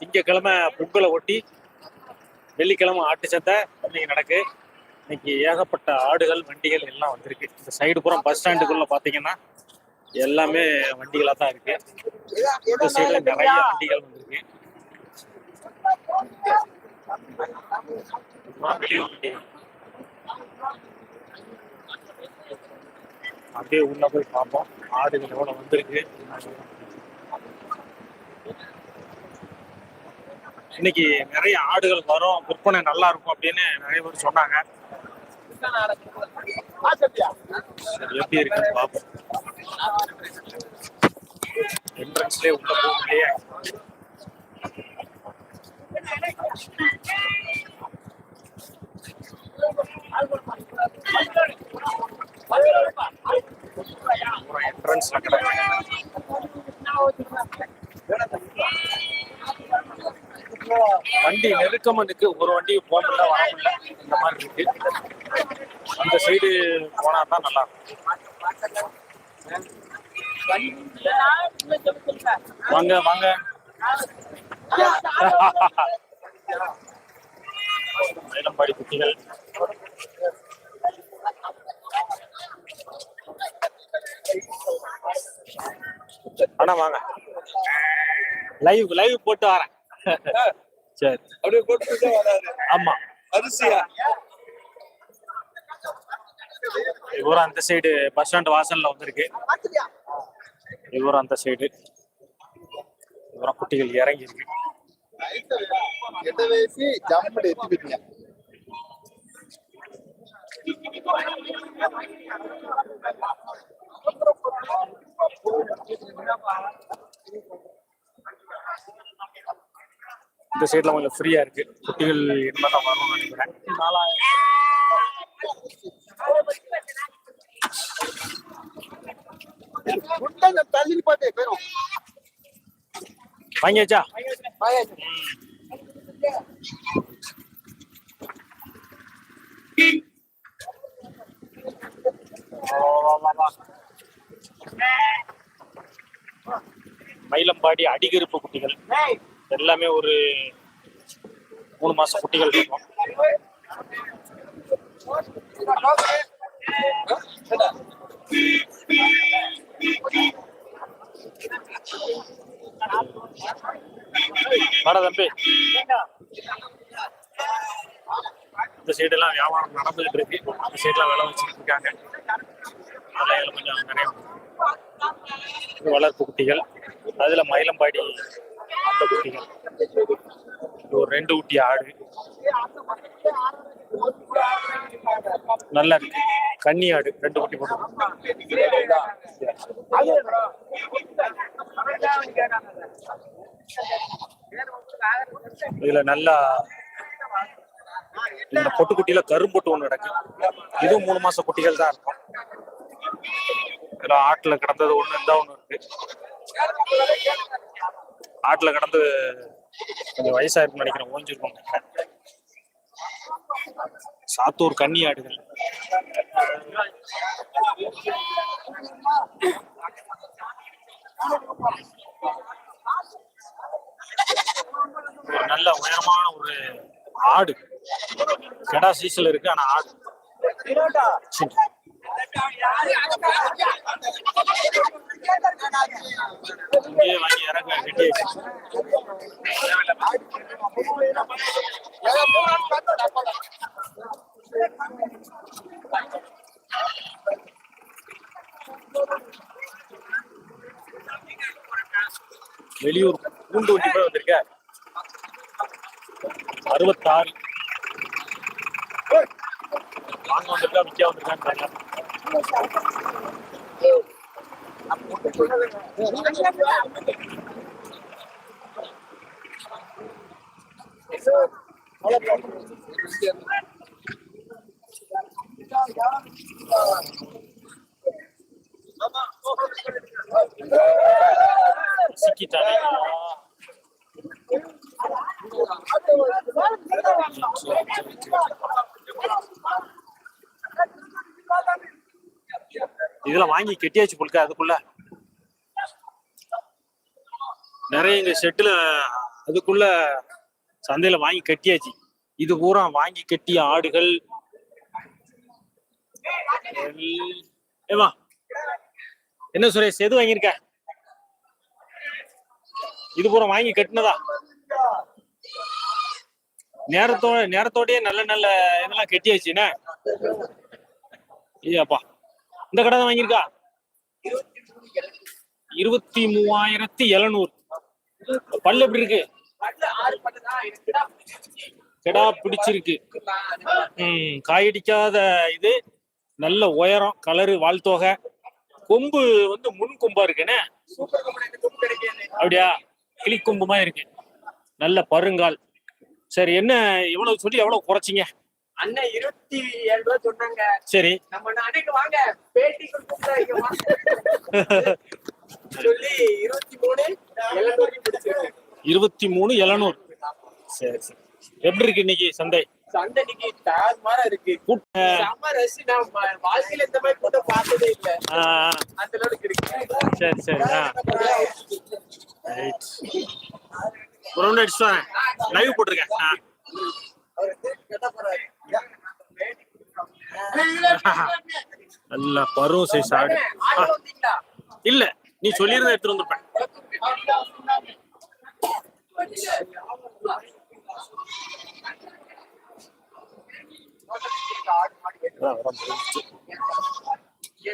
திங்கக்கிழமை பொங்கலை ஒட்டி வெள்ளிக்கிழமை ஆட்டு சந்தை இன்னைக்கு நடக்கு. இன்னைக்கு ஏகப்பட்ட ஆடுகள் வண்டிகள் எல்லாம் வந்திருக்கு. இந்த சைடு புறம் பஸ் ஸ்டாண்டுக்குள்ள பாத்தீங்கன்னா எல்லாமே வண்டிகளா தான் இருக்கு. இந்த சைடுல நிறைய வண்டிகள் வந்திருக்கு. அப்படியே உள்ள போய் பார்ப்போம். ஆடுகள் எவ்வளவு வந்திருக்கு. இன்னைக்கு நிறைய ஆடுகள் வரும் விற்பனை நல்லா இருக்கும் அப்படின்னு நிறைய பேர் சொன்னாங்க. எப்படி இருக்குன்னு பார்ப்போம். என்ட்ரன்ஸ்லயே உள்ள போகலையே என்ட்ரன்ஸ் கிடக்கு. வண்டி நெருக்கமா நிற்கு ஒரு வண்டி போக முடியல வர முடியல. இந்த மாதிரி இருக்கு. இந்த சைடு போனா தான் நல்லா இருக்கும். வாங்க வாங்க. மயிலம்பாடி குட்டிகள். அண்ணா வாங்க. லைவ் லைவ் போட்டு வரேன். சரி. அப்படியே போட்டு வராது ஆமா. அரிசியா இவரும் அந்த சைடு பஸ் ஸ்டாண்ட் வாசல்ல வந்திருக்கு. இவரும் அந்த சைடு இவரும் குட்டிகள் இறங்கி இருக்கு. எட்ட இந்த சைடில் கொஞ்சம் ஃப்ரீயா இருக்கு. குட்டிகள் என்ன தான் வரணும்னு நினைக்கிறேன். வாங்கியாச்சா? மயிலம்பாடி அடிகருப்பு குட்டிகள். எல்லாமே ஒரு மூணு மாசம் குட்டிகள் இருக்கும். வட தம்பி. இந்த சைடு எல்லாம் வியாபாரம் நடந்துகிட்டு இருக்கு. இந்த சைடுல விலை வச்சுட்டு இருக்காங்க. அதில் கொஞ்சம் நிறைய வளர்ப்பு குட்டிகள். அதுல மயிலம்பாடி அந்த குட்டிகள் ஒரு ரெண்டு குட்டி ஆடு. நல்லா இருக்கு. கன்னி ஆடு ரெண்டு குட்டி போட்டு இதுல நல்லா இந்த பொட்டுக்குட்டியில கரும்பொட்டு ஒண்ணு கிடக்கு இதுவும் மூணு மாச குட்டிகள் தான் இருக்கும். இதுல ஆட்டுல கிடந்தது ஒண்ணு இருந்தா ஒண்ணு இருக்கு. ஆட்டுல கடந்து கொஞ்சம் வயசாயிருக்குன்னு நினைக்கிறேன் ஓஞ்சிருக்கும் சாத்தூர் கன்னி ஆடுகள். ஒரு நல்ல உயரமான ஒரு ஆடு. கெடா சீசல் இருக்கு ஆனா ஆடு. வாங்கி இறங்க கட்டி வெளியூர் பூண்டு வண்டி கூட வந்திருக்க. அறுபத்தாறு. வாங்க வந்திருக்கா விற்க வந்திருக்கான்னு Sikita. இதெல்லாம் வாங்கி கெட்டியாச்சு புழுக்க அதுக்குள்ள. நிறைய இங்க ஷெட்டுல அதுக்குள்ள சந்தையில வாங்கி கட்டியாச்சு. இது பூரா வாங்கி கட்டிய ஆடுகள். ஏமா என்ன சுரேஷ் எது வாங்கியிருக்க? இது பூரா வாங்கி கட்டினதா? நேரத்தோட நேரத்தோடயே நல்ல நல்ல இதெல்லாம் கட்டியாச்சுண்ணே ஐயாப்பா இந்த கடை தான் வாங்கியிருக்கா? இருபத்தி மூவாயிரத்தி எழுநூறு. பல்லு எப்படி இருக்கு? கிடா பிடிச்சிருக்கு. ம் காயடிக்காத இது. நல்ல உயரம் கலரு வாழ்த்தோகை. கொம்பு வந்து முன் கொம்பா இருக்குண்ணே அப்படியா? கிளிக்கொம்பு மாதிரி இருக்கு. நல்ல பருங்கால். சரி என்ன எவ்வளவு சொல்லி எவ்வளவு குறைச்சிங்க? அண்ணன் இருபத்தி ஏழு ரூபா சொன்னாங்க. சரி. நம்ம அன்னைக்கு வாங்க. வாங்க. சொல்லி இருபத்தி மூணு இருபத்தி மூணு எழுநூறு. சரி சரி. எப்படி இருக்கு இன்னைக்கு சந்தை சண்டை இன்னைக்கு மாதிரி இருக்கு. செம்ம ரசி நான் வாழ்க்கையில இந்த மாதிரி கூட்டம் பார்த்ததே இல்ல. அந்த அளவுக்கு இருக்கு. சரி சரி ரைட் ஒரு லைவ் போட்டிருக்கேன் ஆ. நல்ல பருவம் சைஸ் ஆடு. இல்ல நீ சொல்லியிருந்த எடுத்துட்டு வந்திருப்பேன்.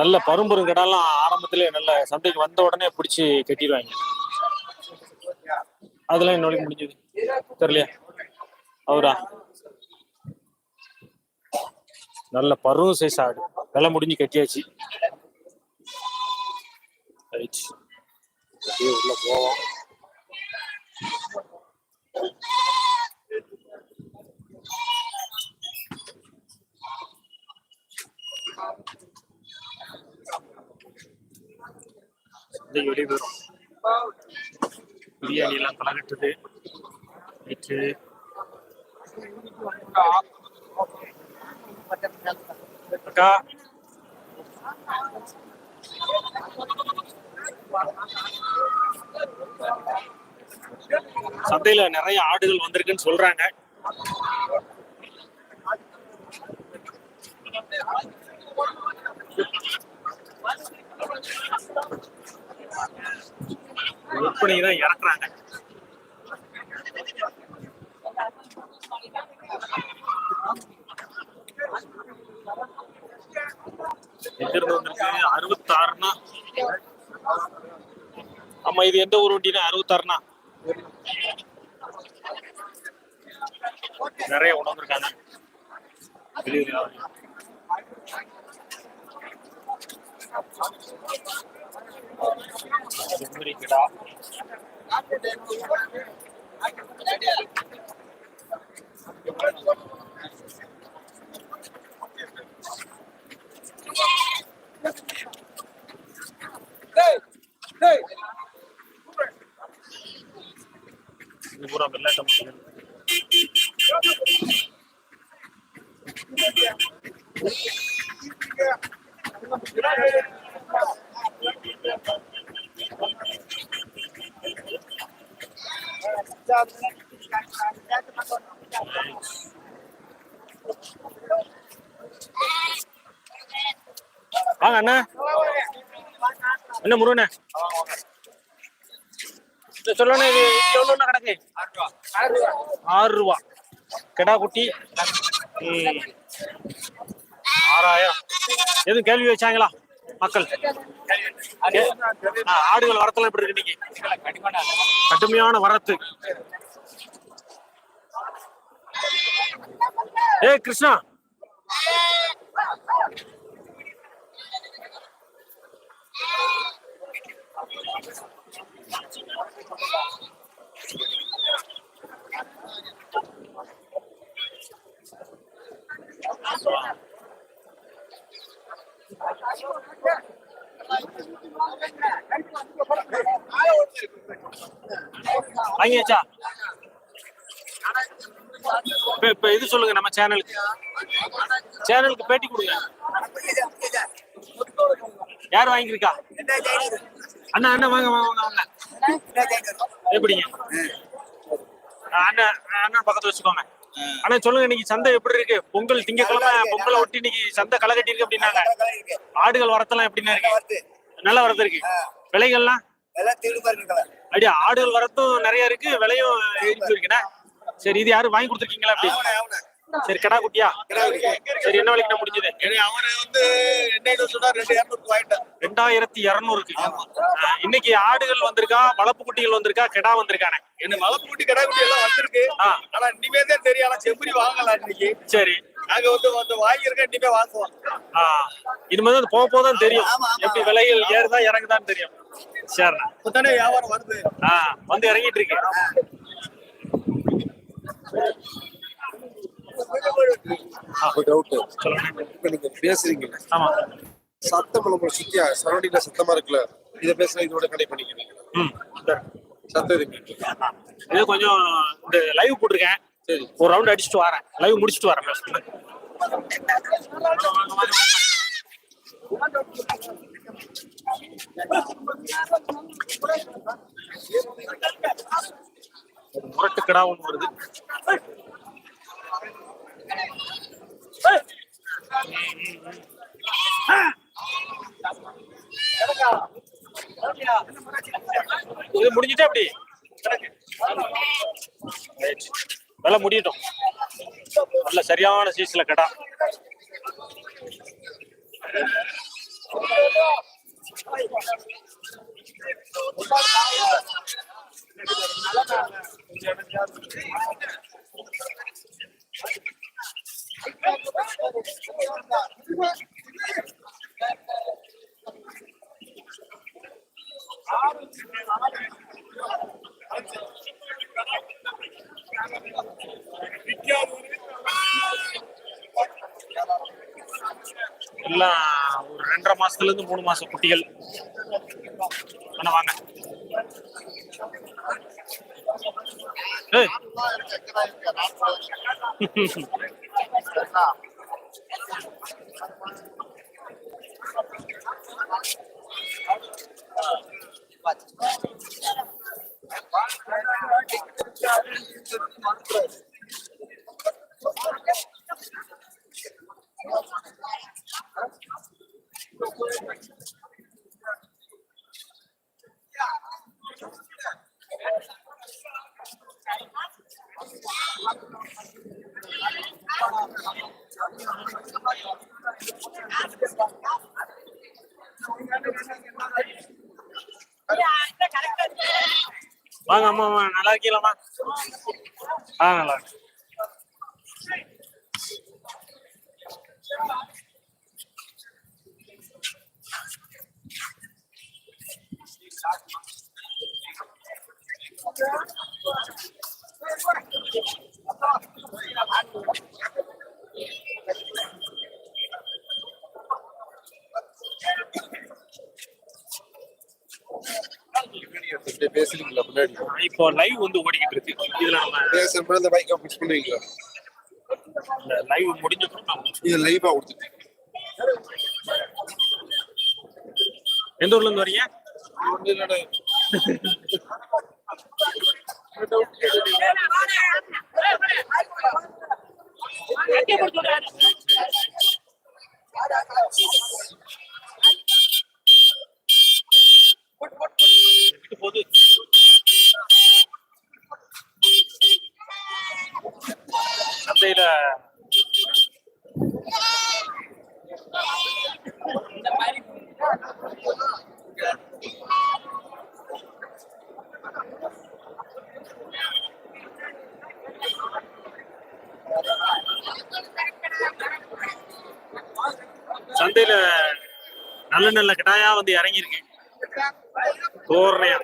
நல்ல பரும்பரும் கடாலாம் ஆரம்பத்திலே நல்ல சந்தைக்கு வந்த உடனே பிடிச்சி கட்டிடுவாங்க. அதெல்லாம் என்ன வரைக்கும் முடிஞ்சது. தெரியலையா? அவரா? நல்ல பருவம் சைஸ் ஆடு. விலை முடிஞ்சு கட்டியாச்சு. ரைட் அப்படியே உள்ள போவோம். வெளியே பிரியாணி எல்லாம் கலகட்டுது நேற்று அக்கா சந்தையில நிறைய ஆடுகள் வந்திருக்குன்னு சொல்றாங்க. விற்பனை தான் இறக்குறாங்க. வந்திருக்கு அறுபத்தாறுனா. ஆமா இது எந்த ஊர் வண்டினா அறுபத்தாறுனா. நிறைய உணவு இருக்காங்க கிடா இது பூரா வெள்ளாட்டம் வாங்க அண்ணா. என்ன முருகண்ணே சொல்லணும் இது எவ்வளோண்ணா கிடக்கு ஆறு ரூபா. கிடா குட்டி. ஆறாயிரம். எதுவும் கேள்வி வச்சாங்களா? மக்கள். ஆடுகள் வரத்தெல்லாம் எப்படி இருக்கு இன்னைக்கு கடுமையான வரத்து. ஏய் கிருஷ்ணா. வாங்கியாச்சா இப்ப இப்ப இது சொல்லுங்க நம்ம சேனலுக்கு சேனலுக்கு பேட்டி கொடுங்க. யார் வாங்கியிருக்கா? அண்ணா அண்ணா வாங்க வாங்க வாங்க எப்படிங்க? அண்ணன் அண்ணன் பக்கத்துல வச்சுக்கோங்க. அண்ணா சொல்லுங்க இன்னைக்கு சந்தை எப்படி இருக்கு? பொங்கல் திங்கக்கிழமை பொங்கலை ஒட்டி இன்னைக்கு சந்தை களை கட்டி இருக்கு. அப்படின்னாங்க ஆடுகள் வரத்தெல்லாம் எப்படின்னா இருக்கு? நல்ல வரது. இருக்கு. விலைகள்லாம்? அப்படியே ஆடுகள் வரத்தும் நிறைய இருக்கு விலையும் இருக்குண்ணே சரி இது யாரும் வாங்கி கொடுத்துருக்கீங்களா அப்படி? சரி கடா குட்டியா? சரி என்ன விலைக்கு முடிஞ்சது? அவனை வந்து ரெண்டாயிரத்தி இருநூறுக்கு. இன்னைக்கு ஆடுகள் வந்திருக்கா வளர்ப்பு குட்டிகள் வந்திருக்கா கெடா வந்திருக்கானே. என்ன வளர்ப்பு குட்டி கடை குட்டி எல்லாம் வந்திருக்கு. ஆனா இனிமே தான் தெரியும். ஆனா செம்பரி வாங்கலாம் இன்னைக்கு சரி. நாங்க வந்து வந்து வாங்கியிருக்கேன் இனிமே வாங்குவோம். இனிமே தான் போக போதான் தெரியும். ஆமா, ஆமா. எப்படி விலைகள் ஏறுதா இறங்குதான்னு தெரியும். சரிண்ணா. இப்பதானே வியாபாரம் வருது. ஆ வந்து இறங்கிட்டு இருக்கு. டவுட் சொல்லுங்க இப்ப நீங்க பேசுறீங்க. ஆமா. சத்தம் நம்ம சுத்தியா சரௌண்டிங்ல சத்தமா இருக்குல்ல இத பேசுனா இதோட கனெக்ட் பண்ணிக்கிறீங்க. சத்தம் இருக்கு. இது கொஞ்சம் இந்த லைவ் போட்டிருக்கேன். சரி. ஒரு ரவுண்ட் அடிச்சுட்டு வரேன். லைவ் முடிச்சுட்டு வரேன் பேசுறேன் ஒரு முரட்டு கிடா ஒன்று வருது. இது முடிஞ்சுட்டா அப்படி Right. முடியட்டும் நல்ல சரியான சீஸ்ல கடா எல்லாம் ஒரு ரெண்டரை மாசத்துல இருந்து மூணு மாசம் குட்டிகள். அண்ணா வாங்க. you. வாங்க அம்மா அம்மா நல்லா இருக்கீங்களாம்மா ஆ நல்லா இருக்கு பேசுறீங்களா முன்னாடி? இப்போ லைவ் வந்து ஓடிக்கிட்டு இருக்கு. இதுல நம்ம பேசுற மாதிரி இந்த பைக்கை பிக்ஸ் பண்ணுவீங்களா லைவ் முடிஞ்சப்பறம் இது லைவா கொடுத்துட்டு. எந்த ஊர்ல இருந்து வரீங்க? ஒண்ணு இல்லடா போகுது சந்தையில சந்தையில நல்ல நல்ல கிடாயா வந்து இறங்கியிருக்கு. தோரணையா.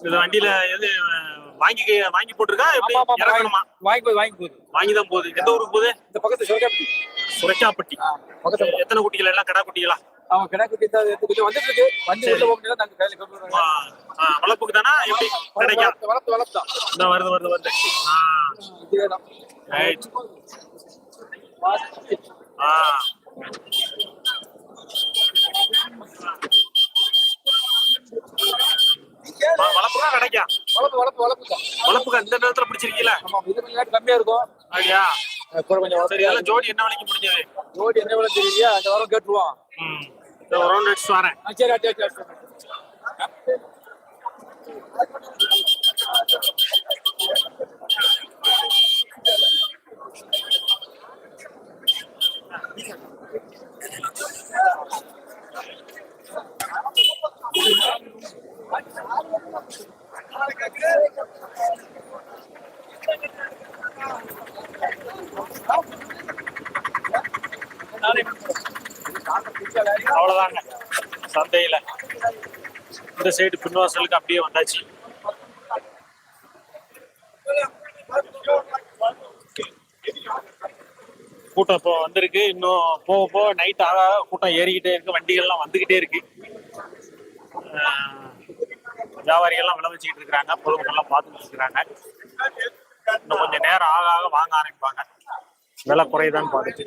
இது வண்டியில எது வாங்கி வாங்கி போட்டிருக்கா? எப்படி இறங்கணுமா வாங்கி போய் வாங்கி போகுது வாங்கி தான் போகுது. எந்த ஊருக்கு போகுது? இந்த பக்கத்து சுரைக்காப்பட்டி. பக்கத்துல எத்தனை குட்டிகள்? எல்லாம் கடா குட்டிகளா அவன் கிடக்கு கொஞ்சம் வந்துட்டு இருக்கு வண்டி உள்ள போக முடியாது. நாங்க கையில கொண்டு வளர்ப்புக்கு தானா? எப்படி? கிடைக்கும் வளர்த்து வளர்த்து இந்த வருது வருது வருது. ஆ, இதுவே தான் right. ஆ. வ- வளர்ப்புக்கா கிடைக்கும். வளர்ப்பு வளர்ப்பு வளர்ப்பு வளர்ப்புக்கு இந்த நேரத்துல பிடிச்சிருக்கீங்களா ஆமா இது கொஞ்சம் கம்மியா இருக்கும். அப்படியா? கொஞ்சம் சரி ஜோடி என்ன விலைக்கு முடிஞ்சது? ஜோடி என்ன விலை தெரியலையா அந்த வாரம் கேட்டுருவோம் ஒரு ரவுண்ட் வரேன். சரி சரி சரி அவ்வளவுதாங்க சந்தையில இந்த சைடு பின்வாசலுக்கு அப்படியே வந்தாச்சு. கூட்டம் இப்போ வந்திருக்கு. இன்னும் போக போக நைட் ஆக ஆக கூட்டம் ஏறிக்கிட்டே இருக்கு. வண்டிகள்லாம் வந்துகிட்டே இருக்கு. வியாபாரிகள்லாம் விளைவிச்சுக்கிட்டு இருக்கிறாங்க. பொதுமக்கள்லாம் பார்த்துட்டு இருக்கிறாங்க. இன்னும் கொஞ்சம் நேரம் ஆக ஆக வாங்க ஆரம்பிப்பாங்க. விலை குறையுதான்னு பார்த்துட்டு.